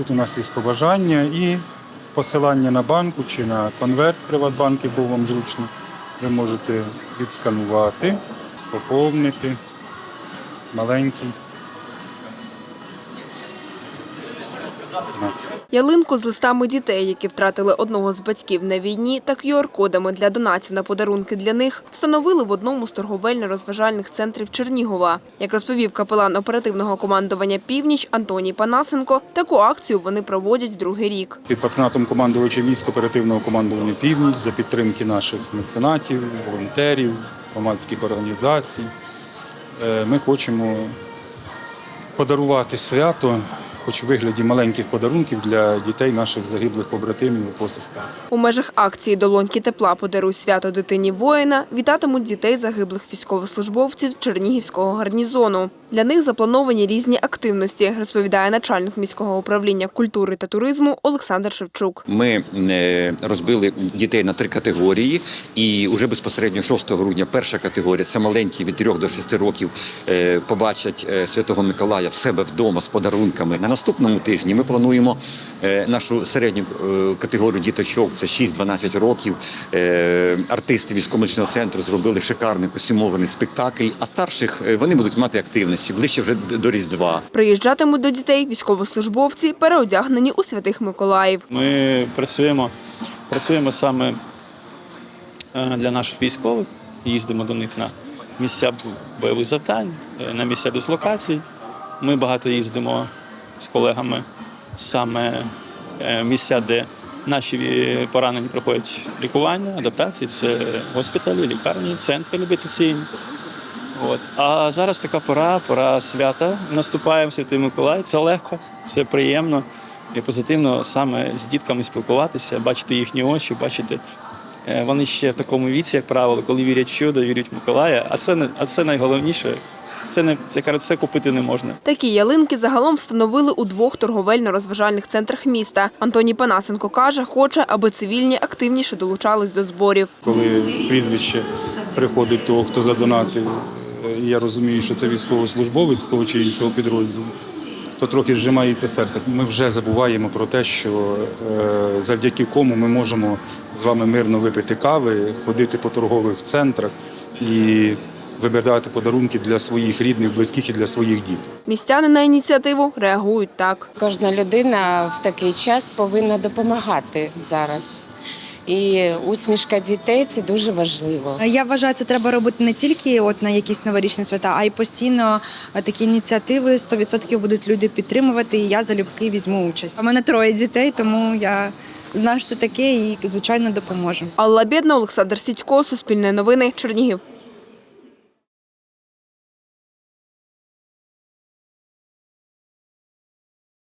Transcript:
Тут у нас є побажання і посилання на банку чи на конверт Приватбанк, який вам зручно. Ви можете відсканувати, поповнити маленький. Ялинку з листами дітей, які втратили одного з батьків на війні, та QR-кодами для донатів на подарунки для них встановили в одному з торговельно-розважальних центрів Чернігова. Як розповів капелан оперативного командування Північ Антоній Панасенко, таку акцію вони проводять другий рік. Під патронатом командувача військ оперативного командування Північ за підтримки наших меценатів, волонтерів, громадських організацій. Е, Ми хочемо подарувати свято, хоч у вигляді маленьких подарунків для дітей наших загиблих побратимів і посестер. У межах акції Долоньки тепла подаруй свято дитині воїна вітатимуть дітей загиблих військовослужбовців Чернігівського гарнізону. Для них заплановані різні активності, розповідає начальник міського управління культури та туризму Олександр Шевчук. Ми е, розбили дітей на три категорії, і вже безпосередньо 6 грудня перша категорія це маленькі від 3 до 6 років е, побачать е, Святого Миколая в себе вдома з подарунками. На наступному тижні ми плануємо е, нашу середню е, категорію діточок, це 6-12 років. Е, Артисти військово-медичного центру зробили шикарний костюмований спектакль. А старших вони будуть мати активності ближче вже до Різдва. Приїжджатимуть до дітей військовослужбовці, переодягнені у святих Миколаїв. Ми працюємо, працюємо саме для наших військових, їздимо до них на місця бойових завдань, на місця дислокацій. Ми багато їздимо з колегами саме е, місця, де наші поранені проходять лікування, адаптації. Це госпіталі, лікарні, центри реабілітаційні. От. А зараз така пора, пора свята. Наступає Святий Миколай. Це легко, це приємно і позитивно саме з дітками спілкуватися, бачити їхні очі, бачити. е, Вони ще в такому віці, як правило, коли вірять чудо, вірять в Миколая. А це а це найголовніше. Це не це кажуть, це купити не можна. Такі ялинки загалом встановили у двох торговельно-розважальних центрах міста. Антоній Панасенко каже, хоче, аби цивільні активніше долучались до зборів. Коли прізвище приходить того, хто задонатив, е, і я розумію, що це військовослужбовець з того чи іншого підрозділу, то трохи зжимається серце. Ми вже забуваємо про те, що е, завдяки кому ми можемо з вами мирно випити кави, ходити по торгових центрах і вибирати подарунки для своїх рідних, близьких і для своїх дітей. Містяни на ініціативу реагують так. Кожна людина в такий час повинна допомагати зараз. І усмішка дітей це дуже важливо. Я вважаю, це треба робити не тільки от на якісь новорічні свята, а й постійно такі ініціативи 100% будуть люди підтримувати. І я залюбки візьму участь. У мене троє дітей, тому я знаю, що це таке, і звичайно допоможу. Алла Бєдна, Олександр Сідько, Суспільне новини, Чернігів.